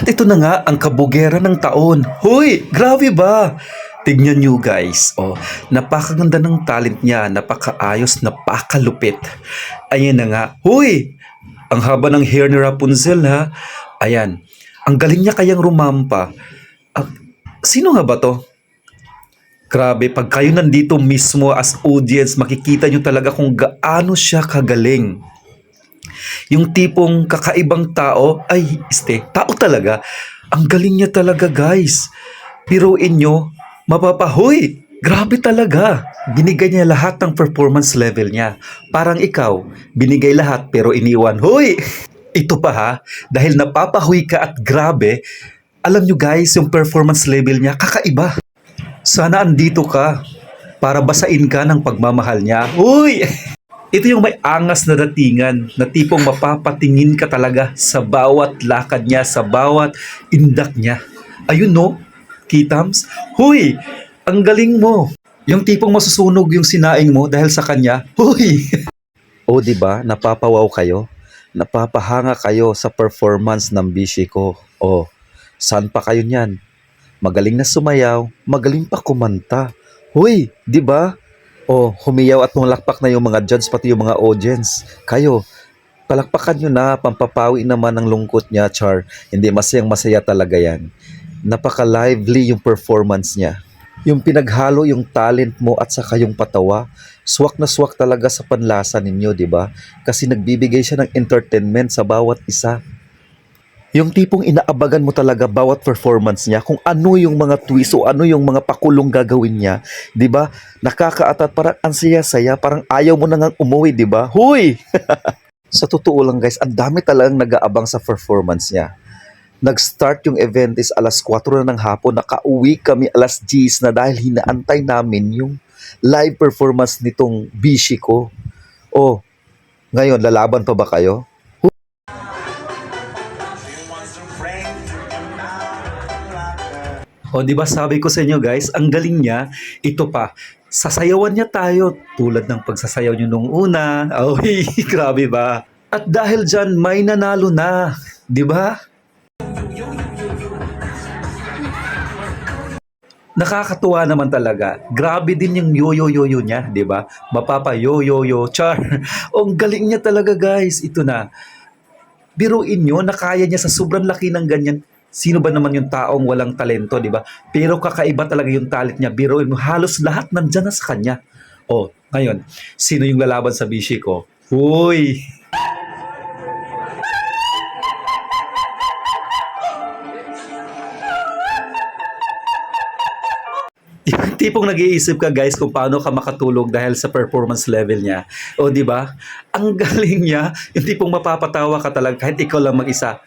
At ito na nga ang kabugera ng taon. Hoy, grabe ba? Tignan nyo guys, oh, napakaganda ng talent niya, napakaayos, napakalupit. Ayan na nga, huy, ang haba ng hair ni Rapunzel ha. Ayan, ang galing niya kayang rumampa. Ah, sino nga ba to? Grabe, pag kayo nandito mismo as audience, makikita nyo talaga kung gaano siya kagaling. Yung tipong kakaibang tao, ay, este, tao talaga. Ang galing niya talaga, guys. Biruin nyo, mapapahoy. Grabe talaga. Binigay niya lahat ng performance level niya. Parang ikaw, binigay lahat pero iniwan. Hoy! Ito pa ha, dahil napapahoy ka at grabe, alam nyo guys, yung performance level niya, kakaiba. Sana andito ka para basain ka ng pagmamahal niya. Uy! Ito yung may angas na datingan na tipong mapapatingin ka talaga sa bawat lakad niya, sa bawat indak niya. Ayun no, Kitams. Huy! Ang galing mo. Yung tipong masusunog yung sinaing mo dahil sa kanya. Huy! o di ba napapawaw kayo? Napapahanga kayo sa performance ng bishi ko. O, saan pa kayo niyan? Magaling na sumayaw, magaling pa kumanta. Huy, di ba? O, humiyaw at pumalakpak na yung mga judge pati yung mga audience. Kayo, palakpakan nyo na, pampapawi naman ang lungkot niya, Char. Hindi, masayang masaya talaga yan. Napaka-lively yung performance niya. Yung pinaghalo yung talent mo at saka yung patawa, swak na swak talaga sa panlasa ninyo, di ba? Kasi nagbibigay siya ng entertainment sa bawat isa. Yung tipong inaabagan mo talaga bawat performance niya, kung ano yung mga twist o ano yung mga pakulong gagawin niya, 'di ba? Nakakaatat parang ang saya-saya, parang ayaw mo na nang umuwi, 'di ba? Huy! sa totoo lang guys, ang dami talagang nag-aabang sa performance niya. Nag-start yung event is alas 4 na ng hapon, nakauwi kami alas 10 na dahil hinaantay namin yung live performance nitong bishi ko. Oh, ngayon, lalaban pa ba kayo? O di ba sabi ko sa inyo guys, ang galing niya, ito pa, sasayawan niya tayo tulad ng pagsasayaw niyo nung una. Ay, grabe ba? At dahil dyan, may nanalo na. Di ba? Nakakatuwa naman talaga. Grabe din yung yo-yo-yo-yo niya, di ba? Mapapa yo-yo-yo, char. Ang galing niya talaga guys. Ito na. Biruin nyo na kaya niya sa sobrang laki ng ganyan. Sino ba naman yung taong walang talento, di ba? Pero kakaiba talaga yung talent niya. Biruin mo, halos lahat nandyan na sa kanya. O, ngayon, sino yung lalaban sa bishi ko? Uy! Tipong nag-iisip ka guys kung paano ka makatulog dahil sa performance level niya. O di ba? Ang galing niya, yung tipong mapapatawa ka talaga kahit ikaw lang mag-isa.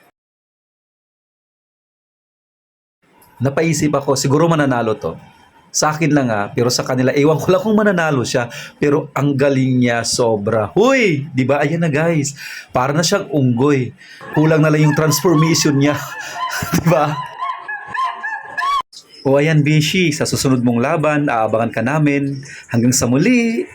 Napaisip ako, siguro mananalo to. Sa akin lang ah, pero sa kanila, ewan ko lang kung mananalo siya. Pero ang galing niya sobra. Huy! Di ba? Ayan na guys. Para na siyang unggoy. Kulang na lang yung transformation niya. di ba? O ayan, Bishi, sa susunod mong laban, aabangan ka namin. Hanggang sa muli.